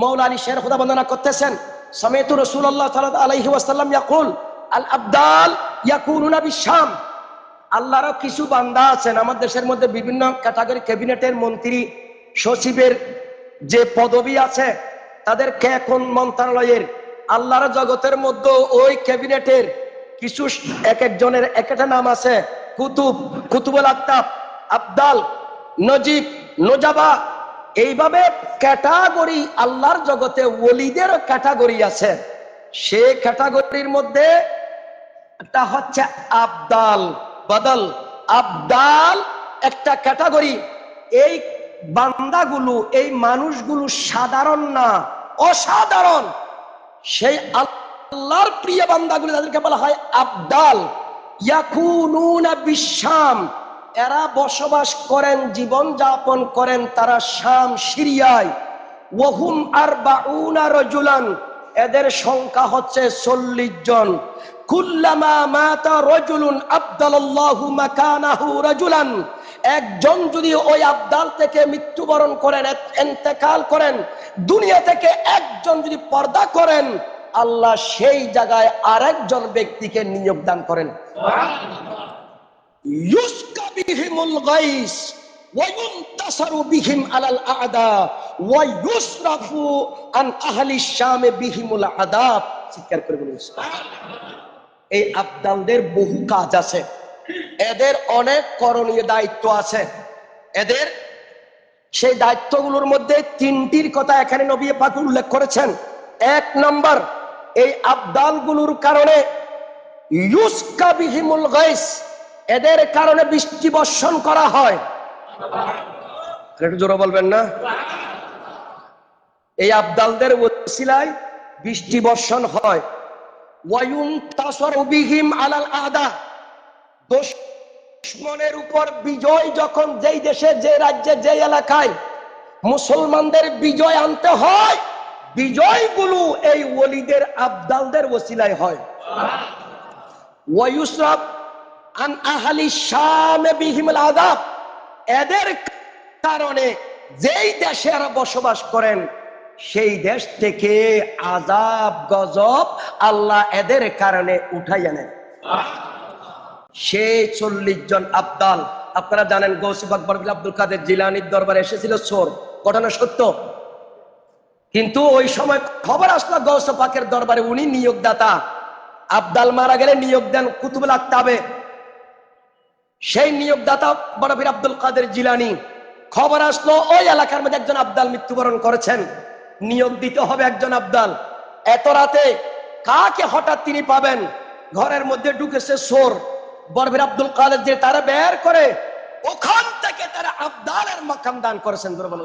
মৌলা আলী শের খুদা বন্দনা করতেছেন। সমেতু রসুল্লাহ আলাইহি ওয়াসাল্লাম ইয়াকুল, আল আবদাল ইয়াকুলুনা বিশাম। আল্লাহরও কিছু বান্দা আছেন। আমার দেশের মধ্যে বিভিন্ন ক্যাটাগরি ক্যাবিনেটের মন্ত্রী, সচিবের যে পদবি আছে, তাদের কে কোন মন্ত্রণালয়ের আল্লাহর জগতের মধ্যে ওই ক্যাবিনেটের কিছু এক একজনের এক একটা নাম আছে। কুতুব, কুতুবুল আক্তাব আবদাল, নজিব, নোজাবা এইভাবে ক্যাটাগরি আল্লাহর জগতে ওলিদের ক্যাটাগরি আছে। সে ক্যাটাগরির মধ্যে একটা হচ্ছে আবদাল, বদল। আবদাল একটা ক্যাটাগরি। এই বান্দাগুলো, এই মানুষগুলো সাধারণ না, অসাধারণ। সেই আল্লাহর প্রিয় বান্দাগুলো তাদেরকে বলা হয় আবদাল। ইয়াকুনুনা বিশাম এরা বসবাস করেন, জীবন যাপন করেন তারা শাম, সিরিয়ায়। ওহুম আর বাউনা এদের সংখ্যা হচ্ছে চল্লিশ জন। কুল্লামা মাতা রজুলুন আবদালাল্লাহু রাজুলান, একজন যদি ওই আবদাল থেকে মৃত্যুবরণ করেন এন্তেকাল করেন, দুনিয়া থেকে একজন যদি পর্দা করেন, আল্লাহ সেই জায়গায় আরেকজন ব্যক্তিকে নিয়োগ দান করেন। ইউসকা বিহিমুল গাইস وينتصر بهم على الاعداء ويصرف عن اهل الشام بهم العذاب চিৎকার করে বলুন এই আবদালদের বহু কাজ আছে এদের অনেক করণীয় দায়িত্ব আছে এদের সেই দায়িত্বগুলোর মধ্যে তিনটির কথা এখানে নবী পাক উল্লেখ করেছেন এক নম্বর এই আবদালগুলোর কারণে ইউসকা বিহিমুল গাইস এদের কারণে বৃষ্টি বর্ষণ করা হয়। একটু জোরে বলবেন না? এই আবদালদের ওসিলায় বৃষ্টি বর্ষণ হয়। ওয়ায়ুন আলাল আদা। দুশ্মনের উপর বিজয় যখন যেই দেশে যে রাজ্যে যে এলাকায় মুসলমানদের বিজয় আনতে হয় বিজয়গুলো এই ওলিদের আবদালদের ওসিলায় হয়। ওয়ায়ুসরাব এদের কারণে যেই দেশে এরা বসবাস করেন, সেই দেশ থেকে আজাব গজব আল্লাহ এদের কারণে উঠাই আনেন সেই চল্লিশ জন আবদাল, আপনারা জানেন গৌসিফ আকবর বিন আব্দুল কাদের জিলানির দরবারে এসেছিল সোর ঘটনা সত্য। কিন্তু ওই সময় খবর আসলো গৌস পাকের দরবারে, উনি নিয়োগদাতা। আবদাল মারা গেলে নিয়োগ দেন কুতুবুল আক্তাবে। সেই নিয়োগদাতা বড়বীর আব্দুল কাদের জিলানি। খবর আসলো, ওই এলাকার মধ্যে একজন আবদাল মৃত্যুবরণ করেছেন। নিয়োগ দিতে হবে একজন আবদাল। এত রাতে কাকে হঠাৎ তিনি পাবেন? ঘরের মধ্যে ঢুকেছে সোর বরভীর আব্দুল কাদের যে তারা বের করে, ওখান থেকে তারা আবদালের মাকাম দান করেছেন দুর্বল